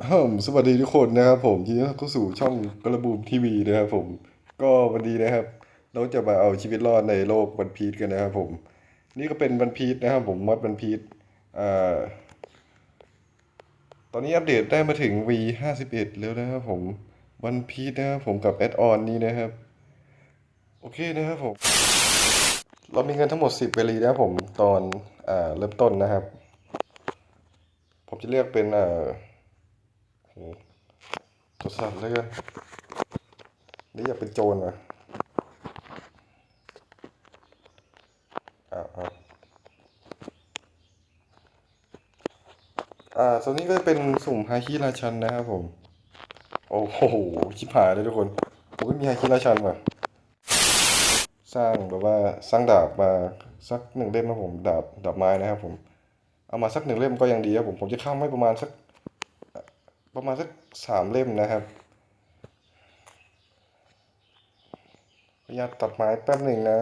สวัสดีทุกคนนะครับผมทีนี้เข้าสู่ช่องกระบูมทีวีนะครับผมก็วันนี้นะครับ เราจะมาเอาชีวิตรอดในโลกวันพีชกันนะครับผม นี่ก็เป็นวันพีชนะครับผมมอดวันพีชอ่าตอนนี้อัปเดตได้มาถึง V ห้าสิบเอ็ดแล้วนะครับผมวันพีชนะครับผมกับแอดออนนี้นะครับ โอเคนะครับผม เรามีเงินทั้งหมด10เวลีนะครับผมตอนอ่าเริ่มต้นนะครับ ผมจะเลือกเป็นอ่า ตัวสั่นเลยกันนี่อยากเป็นโจรว่ะอ่าอ่าอ่าส่วนนี้ก็จะเป็นสุ่มฮาคิราชันนะครับผม โอ้โห ชิบหายเลยทุกคนผมไม่มีฮาคิราชันว่ะ สร้างแบบว่าสร้างดาบมาสักหนึ่งเล่มนะผม ดาบดาบไม้นะครับผม เอามาสักหนึ่งเล่มก็ยังดีครับผม ผมจะข้ามไว้ประมาณสัก ประมาณสักสามเล่มนะครับพยายามตัดไม้แป๊บหนึ่งนะ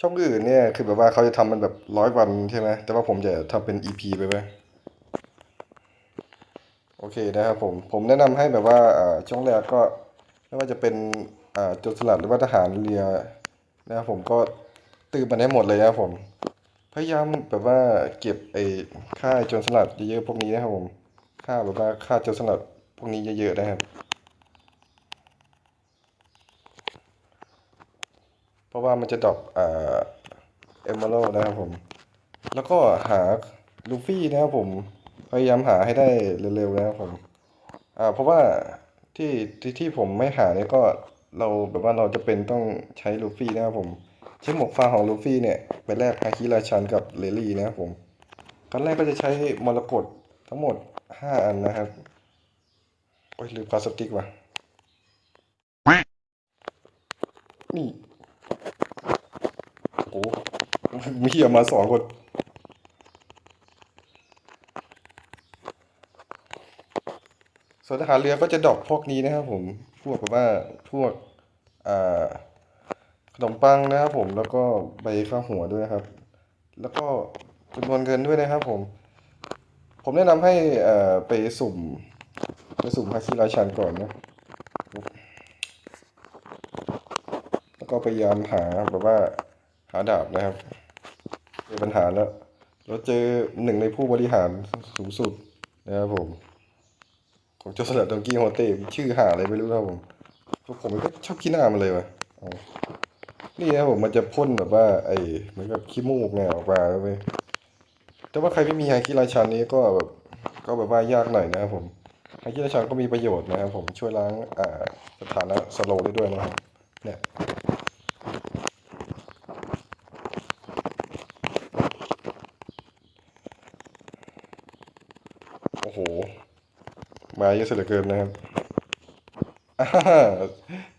ช่องอื่นเนี่ยคือแบบว่าเขาจะทำมันแบบร้อยวันใช่ไหมแต่ว่าผมจะทำเป็น EP ไปไหมโอเคนะครับผม ผมแนะนำให้แบบว่าช่วงแรกก็ไม่ว่าจะเป็นโจรสลัดหรือว่าทหารเรือนะครับผมก็ตื่นมันให้หมดเลยนะครับผม พยายามแบบว่าเก็บไอ้ค่าโจรสลัดเยอะๆพวกนี้นะครับผม ค่าแบบว่าค่าโจรสลัดพวกนี้เยอะๆนะครับ เพราะว่ามันจะดรอปอ่าเอมเมอรัลนะครับผม แล้วก็หาลูฟี่นะครับผม พยายามหาให้ได้เร็วๆนะครับผม อ่า เพราะว่าที่ที่ที่ผมไม่หาเนี่ยก็เราแบบว่าเราจะเป็นต้องใช้ลูฟี่นะครับผม ใช้หมวกฟางของลูฟี่เนี่ยไปแลกฮาคิราชันกับเลลี่นะครับผมขั้นแรกก็จะใช้มรกตทั้งหมดห้าอันนะครับ โอ้ยลืมพลาสติกว่ะ นี่ โอ้มีเหี้ยมาสองคนส่วนทหารเรือก็จะดอกพวกนี้นะครับผม พวกแบบว่า พวก อ่า ขนมปังนะครับผมแล้วก็ใบข้าวหัวด้วยนะครับ แล้วก็จำนวนเงินด้วยนะครับผม ผมแนะนำให้ไปสุ่มไปสุ่มฮาคิราชันก่อนนะแล้วก็พยายามหาแบบว่าหาดาบนะครับเจอปัญหาแล้วเราเจอหนึ่งในผู้บริหารสูงสุดนะครับผมของโจสลัดดองกี้โฮเต้ชื่อหาอะไรไม่รู้นะครับผมพวกผมก็ชอบขี้หน้ามันเลยว่ะ นี่นะผมมันจะพ่นแบบว่า ไอ้เหมือนกับขี้มูกเนี่ยออกมาแล้วเว้ยแต่ว่าใครไม่มีไฮคิราชันนี้ก็แบบก็แบบว่ายากหน่อยนะครับผมไฮคิราชันก็มีประโยชน์นะครับผมช่วยล้างอ่าสถานะสโลได้ด้วยนะครับเนี่ยโอ้โห มาเยอะเสียเหลือเกินนะครับ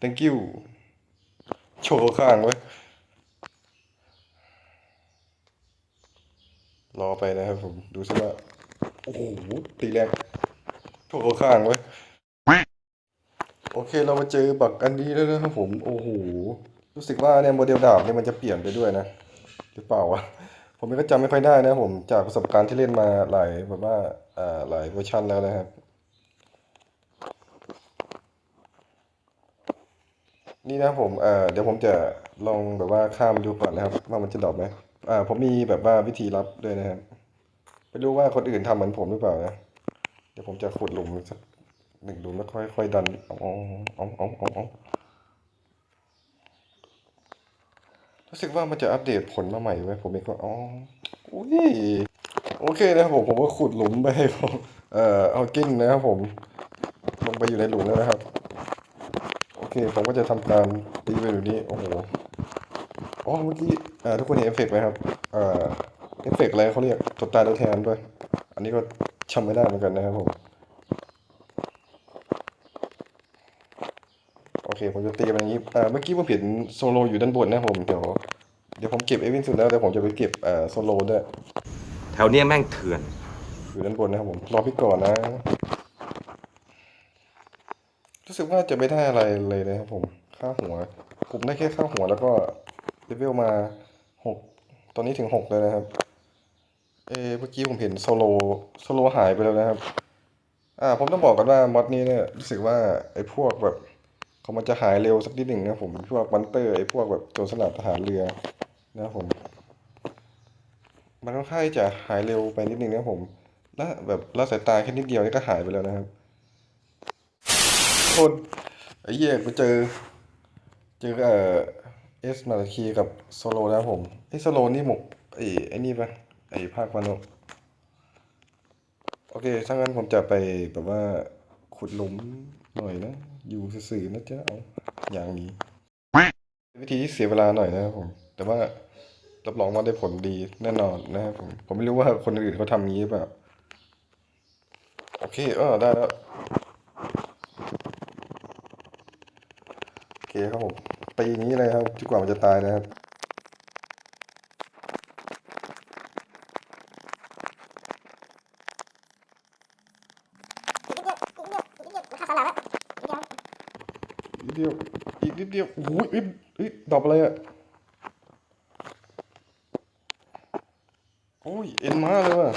thank you โชว์ข้างไว้รอไปนะครับผม ดูซิว่า โอ้โห ตีแรงโชว์ข้างไว้โอเคเรามาเจอบักอันนี้แล้วนะครับผม โอ้โห รู้สึกว่าเนี่ยโมเดลดาบเนี่ยมันจะเปลี่ยนไปด้วยนะหรือเปล่าวะผมก็จำไม่ค่อยได้นะผมจากประสบการณ์ที่เล่นมาหลายแบบว่าอ่าหลายเวอร์ชันแล้วนะครับ นี่นะผมเอ่อเดี๋ยวผมจะลองแบบว่าข้ามดูก่อนนะครับ ว่ามันจะดรอปไหมอ่าผมมีแบบว่าวิธีรับด้วยนะครับไม่รู้ว่าคนอื่นทำเหมือนผมหรือเปล่านะเดี๋ยวผมจะขุดหลุมสักหนึ่งหลุมแล้วค่อยๆดันอาเอาเอาเอาเอาเอรู้สึกว่ามันจะอัปเดตผลมาใหม่ไว้ผมเองก็อ๋ออุ้ยโอเคนะครับผมผมก็ขุดหลุมไปให้ผมเอ่อเอากิ้งนะครับผม ลงไปอยู่ในหลุมแล้วนะครับ เคผมก็จะทำการตีไปอยู่นี้ โอ้โหอ๋อเมื่อกี้อ่าทุกคนเห็นเอฟเฟกต์ไหมครับอ่าเอฟเฟกต์อะไรเขาเรียกตัวตายตัวแทนด้วย อันนี้ก็จำไม่ได้เหมือนกันนะครับผมโอเคผมจะตีไปอย่างนี้อ่าเมื่อกี้ผมเห็นโซโลอยู่ด้านบนนะครับผมเดี๋ยวเดี๋ยวผมเก็บเอวินสุดแล้วเดี๋ยวผมจะไปเก็บอ่าโซโลด้วยแถวเนี้ยแม่งเถื่อน อยู่ด้านบนนะครับผมรอพี่ก่อนนะ รู้สึกว่าจะไม่ได้อะไรเลยนะครับผม ค่าหัว ผมได้แค่ค่าหัวแล้วก็เลเวลมาหกตอนนี้ถึงหกเลยนะครับเออเมื่อกี้ผมเห็นโซโลโซโลหายไปแล้วนะครับ อ่า ผมต้องบอกกันว่ามอดนี้เนี่ยรู้สึกว่าไอ้พวกแบบเขามันจะหายเร็วสักนิดหนึ่งนะผมพวกมันเตอร์ไอ้พวกแบบโจรสลัดทหารเรือนะครับผม มันค่อนข้างจะหายเร็วไปนิดหนึ่งนะผม และแบบละสายตาแค่นิดเดียวนี่ก็หายไปแล้วนะครับ โทษไอ้เหี้ยกูเจอ เจอเอ่อเอสมาราคีกับโซโลนะครับผมไอ้โซโลนี่หมกไอ้ไอ้นี่ปะไอ้ภาควันโนโอเคถ้างั้นผมจะไปแบบว่าขุดหลุมหน่อยนะ อยู่สื่อๆนะจ๊ะเอาอย่างนี้ วิธีที่เสียเวลาหน่อยนะครับผม แต่ว่ารับรองว่าได้ผลดีแน่นอนนะครับผม ผมไม่รู้ว่าคนอื่นเขาทำอย่างนี้หรือเปล่า โอเคเออได้แล้ว โอ เคครับผมไปอย่างนี้เลยครับจนกว่ามันจะตายนะครับอีกนิดเดียวอีกนิดเดียวโอ้ยเอ้ยเอ้ยดอกอะไรอะโอ้ยเอ็นม้าเลยว่ะ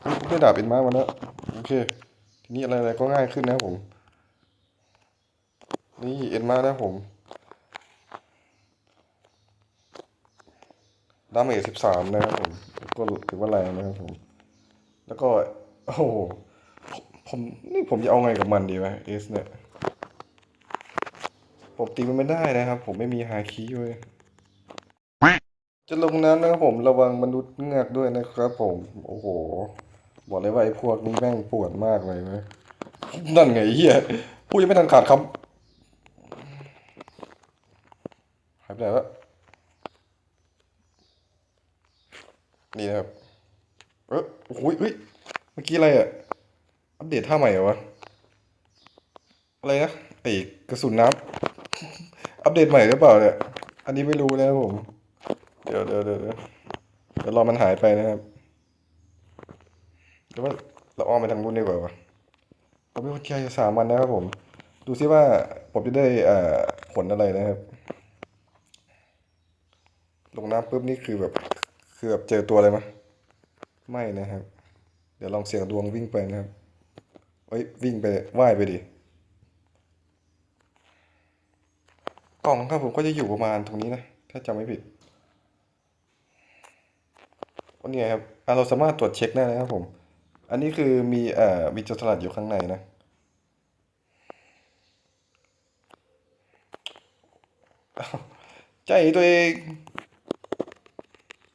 เฮ้ยผมได้ดาบเอ็นม้ามาแล้วโอเคทีนี้อะไรๆก็ง่ายขึ้นนะครับผม นี่เอ็นม้านะผมดาเมจสิบสามนะครับผมก็ถือว่าแรงนะครับผม แล้วก็โอ้โหผมนี่ผมจะเอาไงกับมันดีวะเอสเนี่ยผมตีมันไม่ได้นะครับ ผมไม่มีฮาคิเว้ยจะลงน้ำนะครับผมระวังมนุษย์เงือกด้วยนะครับ ผม โอ้โห บอกเลยว่าไอ้พวกนี้แม่งปวดมากเลยเว้ยนั่นไงเฮียพูดยังไม่ทันขาดคำ หายไปไหนวะนี่นะครับ เออโอ้โหเฮ้ย เมื่อกี้อะไรอะอัปเดตท่าใหม่เหรอวะ อะไรนะไอ้กระสุนน้ำ อัปเดตใหม่หรือเปล่าเนี่ย อันนี้ไม่รู้นะครับผม เดี๋ยวเดี๋ยวเดี๋ยวเดี๋ยวรอมันหายไปนะครับหรือว่าเราอ้อมไปทางนู้นดีกว่าวะผมเป็นคนแค่สามวันนะครับผม ดูซิว่าผมจะได้อ่าผลอะไรนะครับ ลงน้ำปุ๊บนี่คือแบบคือแบบเจอตัวอะไรมั้ยไม่นะครับ เดี๋ยวลองเสี่ยงดวงวิ่งไปนะครับเอ้ยวิ่งไปว่ายไปดิกล่องครับผมก็จะอยู่ประมาณตรงนี้นะ ถ้าจำไม่ผิดอันนี้ครับเราสามารถตรวจเช็คได้นะครับผม อันนี้คือมีเอ่อมีจรสลัดอยู่ข้างในนะใจตัวเอง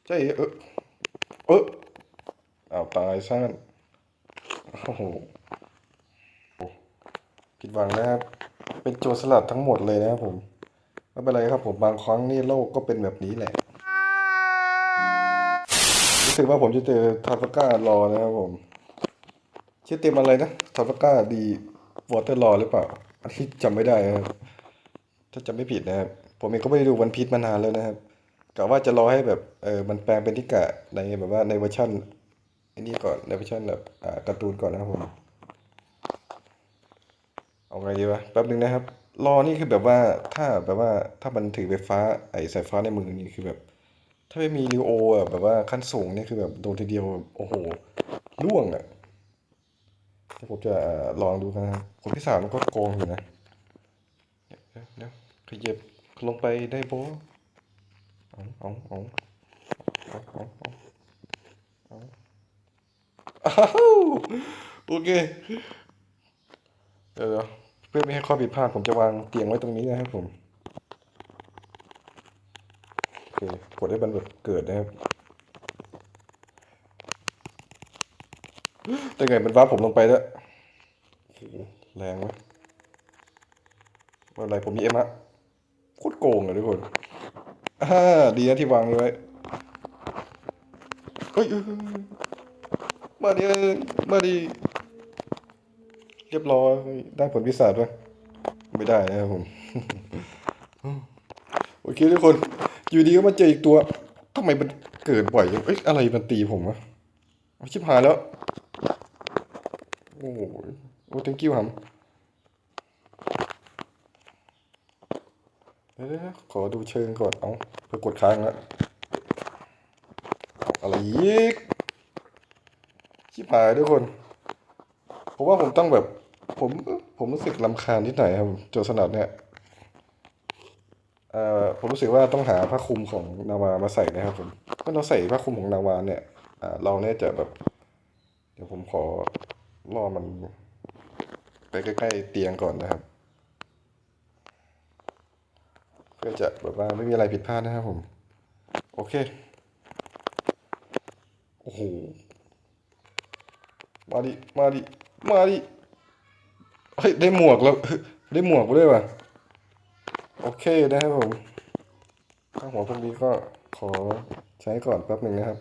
ใจเออเอออ้าตายซ่านโอ้โหผิดหวังนะครับ เป็นโจรสลัดทั้งหมดเลยนะครับผมไม่เป็นไรครับผมบางครั้งนี่โลกก็เป็นแบบนี้แหละรู้สึกว่าผมจะเจอทาฟก้ารอนะครับผมชื่อเต็มอะไรนะทาฟก้าดีวอเตอร์รอหรือเปล่าอันนี้จำไม่ได้นะครับถ้าจำไม่ผิดนะครับผมเองก็ไม่ได้ดูวันพีชมานานแล้วนะครับ กะว่าจะรอให้แบบเออมันแปลงเป็นนิกะในแบบว่าในเวอร์ชันอ้นี่ก่อนในเวอร์ชันแบบอ่าการ์ตูนก่อนนะครับผมเอาไงดีวะแป๊บนึงนะครับรอนี่คือแบบว่าถ้าแบบว่าถ้ามันถือไฟฟ้าไอ้สายฟ้าในมือนี่คือแบบ ถ้าไม่มีริโออะแบบว่าขั้นสูงนี่คือแบบโดนทีเดียวโอ้โหล่วงอะเดี๋ยวผมจะลองดูนะครับคนที่สามก็โกงอยู่นะเดี๋ยวเขยับลงไปได้โบ อาเอาเอาเอาเอาเอาเอาอ้าวโอเค เดี๋ยวเพื่อไม่ให้ข้อผิดพลาดผมจะวางเตียงไว้ตรงนี้นะครับผม โอเค กดให้มันแบบเกิดนะครับแต่ไงมันว้าผมลงไปแล้วแรงไหมไม่เป็นไรผมมีเอ็มอะโคตรโกงเลยทุกคน อ่าดีนะที่วางนี้ไว้เฮ้ยมาดิมาดิเรียบร้อยได้ผลพิศาจด้วยไม่ได้นะครับผมโอเคทุกคน อยู่ดีก็มาเจออีกตัวทำไมมันเกิดบ่อยจังเอ้ยอะไรมันตีผมวะชิบหายแล้ว โอ้โหโอ้ thank you ครับ ดี๋ยวขอดูเชิงก่อน เอาเพื่อกดค้างแล้วอะไรอีกชิบหายทุกคนผมว่าผมต้องแบบ ผมผมรู้สึกลำคาญที่ไหนอยครับโจทย์สนัดเนี่ยเอ่อผมรู้สึกว่าต้องหาผ้าคลุมของนาวามาใส่นะครับผมเมื่อเราใส่ผ้าคลุมของนาวาเนี่ยเราเนี่ยจะแบบ เดี๋ยวผมขอล่อมัน ไปใกล้ๆเตียงก่อนนะครับ เพื่อจะแบบว่าไม่มีอะไรผิดพลาดนะครับผม โอเค โอ้โห มาดิ มาดิ มาดิ เฮ้ย ได้หมวกแล้ว ได้หมวกด้วยว่ะ โอเคนะครับผม ข้างหัวพวกนี้ก็ขอใช้ก่อนแป๊บหนึ่งนะครับ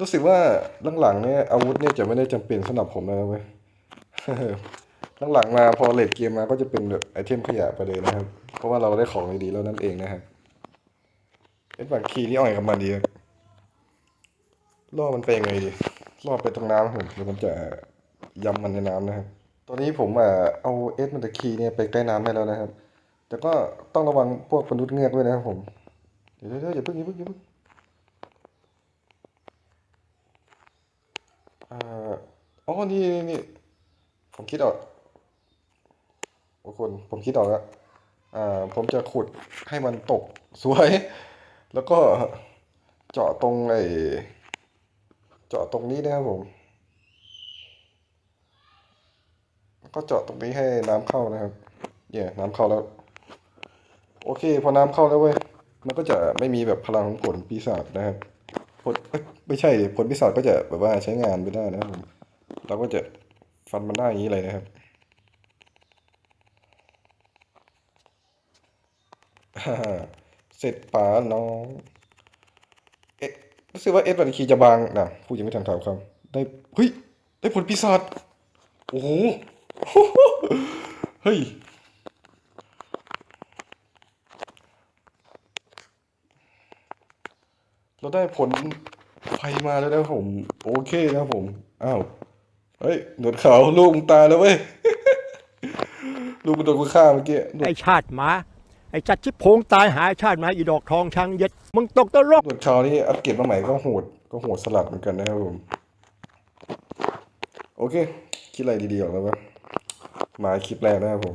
รู้สึกว่าหลังๆเนี่ยอาวุธเนี่ยจะไม่ได้จำเป็นสำหรับผมแล้วเว้ย หลังๆมาพอเลดเกมมาก็จะเป็นแบบไอเทมขยะไปเลยนะครับ เพราะว่าเราได้ของดีๆแล้วนั่นเองนะครับเอ็ดบังคีนี่อ่อยกับมันดีล่อมันไปยังไงดีล่อไปตรงน้ำครับผมเดี๋ยวผมจะยำมันในน้ำนะครับ ตอนนี้ผมอะเอาเอ็ดมันตะคีเนี่ยไปใกล้น้ำได้แล้วนะครับ แต่ก็ต้องระวังพวกมนุษย์เงือกด้วยนะครับผม เดี๋ยวเดี๋ยวเดี๋ยวอย่าเพิ่งอย่าเพิ่งอย่าเพิ่งอ่าอ๋อ นี่นี่ผมคิดออก โอ้คนผมคิดออกแล้วอ่าผมจะขุดให้มันตกสวย แล้วก็เจาะตรงไอ้เจาะตรงนี้นะครับผมก็เจาะตรงนี้ให้น้ำเข้านะครับเนี่ยน้ำเข้าแล้ว โอเค พอน้ำเข้าแล้วเว้ยมันก็จะไม่มีแบบพลังของผลปีศาจนะครับผลเอ้ยไม่ใช่ผลปีศาจก็จะแบบว่าใช้งานไม่ได้นะครับผมเราก็จะฟันมันได้อย่างนี้เลยนะครับ ฮ่าฮ่า เสร็จป๋าน้องเอ๊ะรู้สึกว่าเอ็ดบันคีจะบางนะพูดยังไม่ทันถามคำได้เฮ้ยได้ผลปีศาจโอ้โหเฮ้ยเราได้ผลไฟมาแล้วนะผม โอเคนะผมอ้าวเฮ้ยหนวดขาวลูกตายแล้วเว้ยลูกมันโดนกูฆ่าเมื่อกี้ไอชาติหมา ไอ้จัดชิบโพงตายหายชาติหมาอีดอกทองช้างเย็ด มึงตกตะลกหนวดขาวนี่อัปเกรดมาใหม่ก็โหดก็โหดสลัดเหมือนกันนะครับผมโอเค คิดอะไรดีๆออกแล้วปะมาคลิปแรกนะครับผม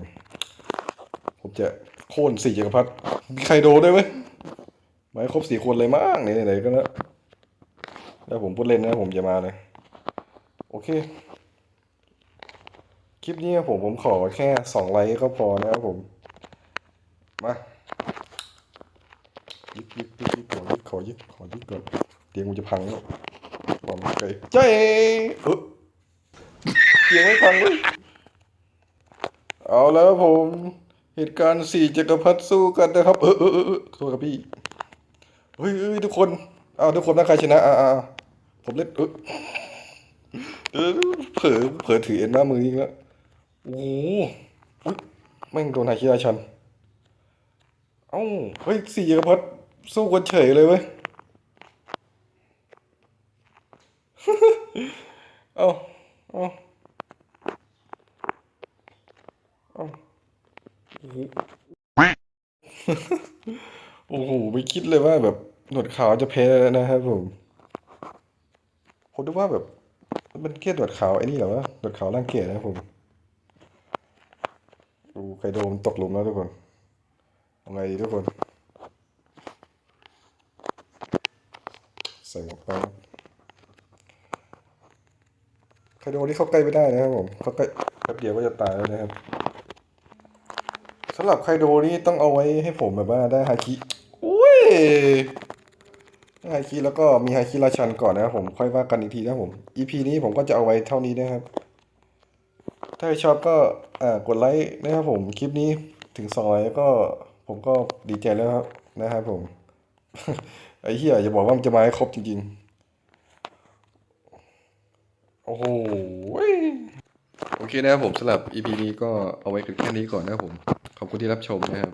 ผมจะโค่นสี่จักรพรรดิมีใครโดนด้ไหมมาครบสี่คนเลยมั้งไหนๆก็แล้วแล้วผมพูดเล่นนะผมจะมาเลย โอเค คลิปนี้ผมผมขอแค่สองไลค์ก็พอนะครับผม มายึดยึดยึดยึดขอยึดขอยึดขอยึดก่อนเตียงมันจะพังแล้วบอมไกลเจ๊เออเตียงไม่พังเลยเอาแล้วผม เหตุการณ์สี่จักรพรรดิสู้กันนะครับ เออเออเออโทษครับพี่เฮ้ยเฮ้ยทุกคนเอาทุกคนนะใครชนะอ่าผมเล่นเออเผลอเผลอถือเอ็นหน้ามืออีกแล้วโอ้โหแม่งโดนไฮคิราชัน เอ้าเฮ้ยสี่จักรพรรดิสู้กันเฉยเลยเว้ยเอ้าเอ้าเอ้าโอ้โหโอ้โหไม่คิดเลยว่าแบบหนวดขาวจะแพ้นะครับผมผมดูว่าแบบ มันแค่หนวดขาวไอ้นี่เหรอวะหนวดขาวร่างเกียรนะครับผมดูไคโดมนตกหลุมแล้วทุกคน เอาไงดีทุกคน ใส่หมวกไปไคโดนี่เข้าใกล้ไม่ได้นะครับผมเข้าใกล้แป๊บเดียวก็จะตายแล้วนะครับสำหรับไคโดนี่ต้องเอาไว้ให้ผมแบบว่าได้ฮาคิอุ้ยได้ฮาคิแล้วก็มีฮาคิราชันก่อนนะครับผมค่อยว่ากันอีกทีนะครับผม EP นี้ผมก็จะเอาไว้เท่านี้นะครับ ถ้าชอบก็อ่ากดไลค์นะครับผมคลิปนี้ถึงสองไลค์ก็ ผมก็ดีใจแล้วครับนะครับผมไอ้เหี้ยอย่าบอกว่ามันจะมาให้ครบจริงๆ โอ้โหโอเคนะครับผมสำหรับ EP นี้ก็เอาไว้แค่นี้ก่อนนะครับผม ขอบคุณที่รับชมนะครับ